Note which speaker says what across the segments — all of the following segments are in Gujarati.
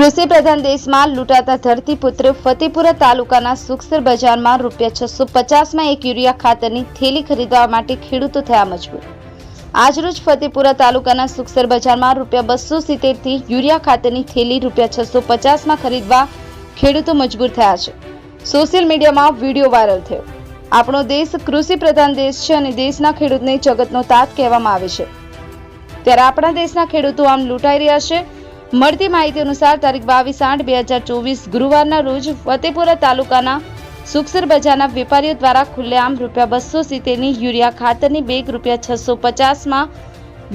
Speaker 1: કૃષિ પ્રધાન દેશમાં લૂંટાતા ધરતીપુત્ર ફતેપુરા તાલુકાના સુખસર બજારમાં રૂપિયા છસો પચાસમાં એક યુરિયા ખાતરની થેલી ખરીદવા માટે ખેડૂતો થયા મજબૂર. આજરોજ ફતેપુરા તાલુકાના સુખસર બજારમાં રૂપિયા બસો સિત્તેરથી યુરિયા ખાતરની થેલી રૂપિયા છસો પચાસમાં ખરીદવા ખેડૂતો મજબૂર થયા છે. સોશિયલ મીડિયામાં વીડિયો વાયરલ થયો. આપણો દેશ કૃષિ પ્રધાન દેશ છે અને દેશના ખેડૂતને જગતનો તાત કહેવામાં આવે છે. ત્યારે આપણા દેશના ખેડૂતો આમ લૂંટાઈ રહ્યા છે મળતી માહિતી અનુસાર તારીખ બાવીસ આઠ બે હજાર ચોવીસ ગુરુવારના રોજ ફતેપુરા તાલુકાના સુખસર બજારના વેપારીઓ દ્વારા ખુલ્લેઆમ રૂપિયા બસો સિત્તેરની યુરિયા ખાતરની બેગ રૂપિયા છસો પચાસમાં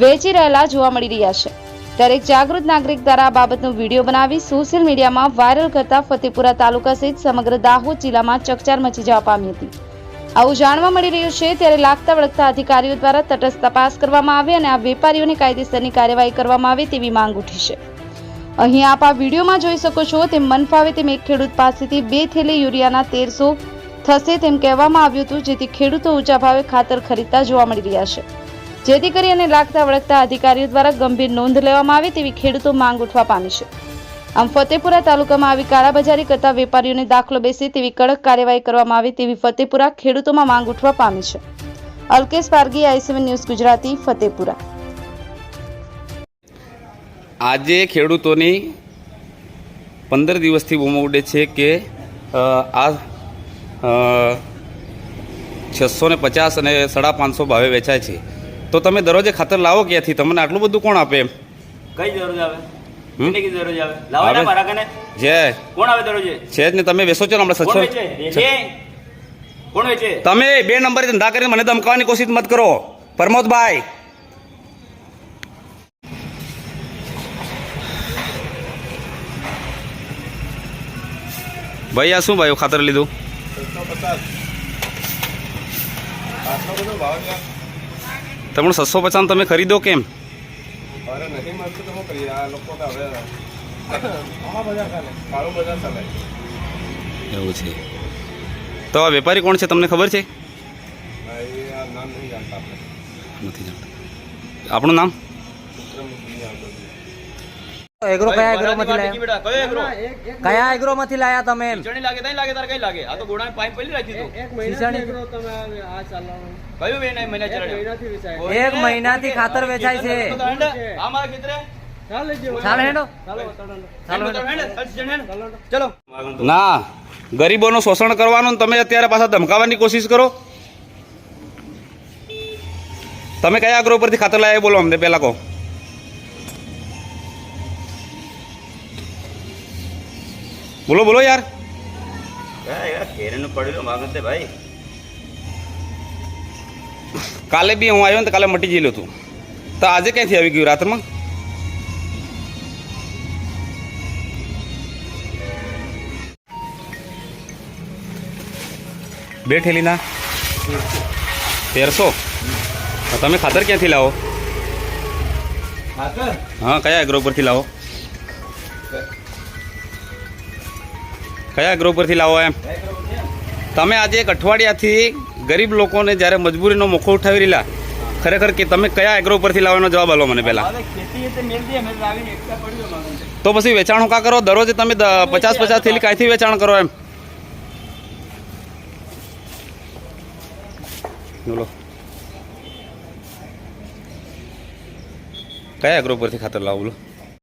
Speaker 1: વેચી રહેલા જોવા મળી રહ્યા છે. ત્યારે જાગૃત નાગરિક દ્વારા આ બાબતનો વીડિયો બનાવી સોશિયલ મીડિયામાં વાયરલ કરતા ફતેપુરા તાલુકા સહિત સમગ્ર દાહોદ જિલ્લામાં ચકચાર મચી જવા પામી હતી. આવું જાણવા મળી રહ્યું છે ત્યારે લાગતા વળગતા અધિકારીઓ દ્વારા તટસ્થ તપાસ કરવામાં આવે અને આ વેપારીઓની કાયદેસરની કાર્યવાહી કરવામાં આવે તેવી માંગ ઉઠી છે. અહીં આપ આ વિડીયોમાં જોઈ શકો છો, તેમ મન ફાવે તેમ એક ખેડૂત પાસેથી બે થેલી યુરિયાના તેરસો થશે તેમ કહેવામાં આવ્યું હતું, જેથી ખેડૂતો ઊંચા ભાવે ખાતર ખરીદતા જોવા મળી રહ્યા છે. જેથી કરી અને લાગતા વળગતા અધિકારીઓ દ્વારા ગંભીર નોંધ લેવામાં આવે તેવી ખેડૂતો માંગ ઉઠવા પામી છે. આમ ફતેપુરા તાલુકામાં આવી કાળાબજારી કરતા વેપારીઓને દાખલો બેસે તેવી કડક કાર્યવાહી કરવામાં આવે તેવી ફતેપુરા ખેડૂતોમાં માંગ ઉઠવા પામી છે. Alkesh Pargi I C one news Gujarati, Fatepura.
Speaker 2: આજે ખેડૂતોની પંદર દિવસથી બૂમો ઉડે છે કે આ છસો ને પચાસ અને સાડા પાંચસો ભાવે વેચાય છે. તો તમે દરરોજે ખાતર લાવો ક્યાંથી? તમને આટલું બધું કોણ આપે એમ?
Speaker 3: કઈ જરૂર આવે?
Speaker 2: છે. જ ને તમે વેચો છો હમણાં સચ્છો તમે બે નંબર ધંધા કરીને મને ધમકાવવાની કોશિશ મત કરો. પ્રમોદભાઈ ભાઈ આ શું ભાઈ ખાતર લીધું? તમને છસો પચાસ તમે ખરીદો કેમ? એવું છે. તો આ વેપારી કોણ છે તમને ખબર છે? નથી જાણતા. આપણું નામ?
Speaker 4: એગ્રો કયા એગ્રો માંથી
Speaker 3: લાયા? બેટા, કયો એગ્રો?
Speaker 4: કયા એગ્રો માંથી લાયા તમે
Speaker 3: ચણી લાગે તઈ લાગે તાર કઈ લાગે? આ તો ગોળાની પાઇપ પેલી રાખી તું.
Speaker 4: મહિના
Speaker 3: એગ્રો તમે આ મહિના ચલાવ્યો?
Speaker 4: એક મહિનાથી ખાતર વેચાય છે.
Speaker 3: આ મારા ખેતરે.
Speaker 2: ના. ગરીબોનું શોષણ કરવાનું તમે અત્યારે પાછા ધમકાવવાની કોશિશ કરો. તમે કયા અગ્રો પરથી ખાતર લાયા બોલો અમને પેલા કહો. બોલો બોલો યાર.
Speaker 3: તે ભાઈ.
Speaker 2: કાલે બી હું આવ્યો ને કાલે મટી ગયેલું હતું તો. આજે ક્યાંથી આવી ગયું રાત્રમાં? બે ઠેલીના તેરસો તમે ખાતર ક્યાંથી લાવો? હા કયા એગ્રો પરથી લાવો? કયા એગ્રો પરથી લાવો એમ? તમે આજે એક અઠવાડિયાથી ગરીબ લોકોને જ્યારે મજબૂરીનો મોકો ઉઠાવી રહેલા ખરેખર કે તમે કયા એગ્રો પરથી લાવવાનો જવાબ આલો મને પહેલા.
Speaker 3: તે
Speaker 2: પછી વેચાણ કા કરો? દરરોજ તમે પચાસ પચાસ થેલી કાંઈથી વેચાણ કરો એમ? બોલો. કયા એગ્રો પરથી ખાતર લાવો બોલો?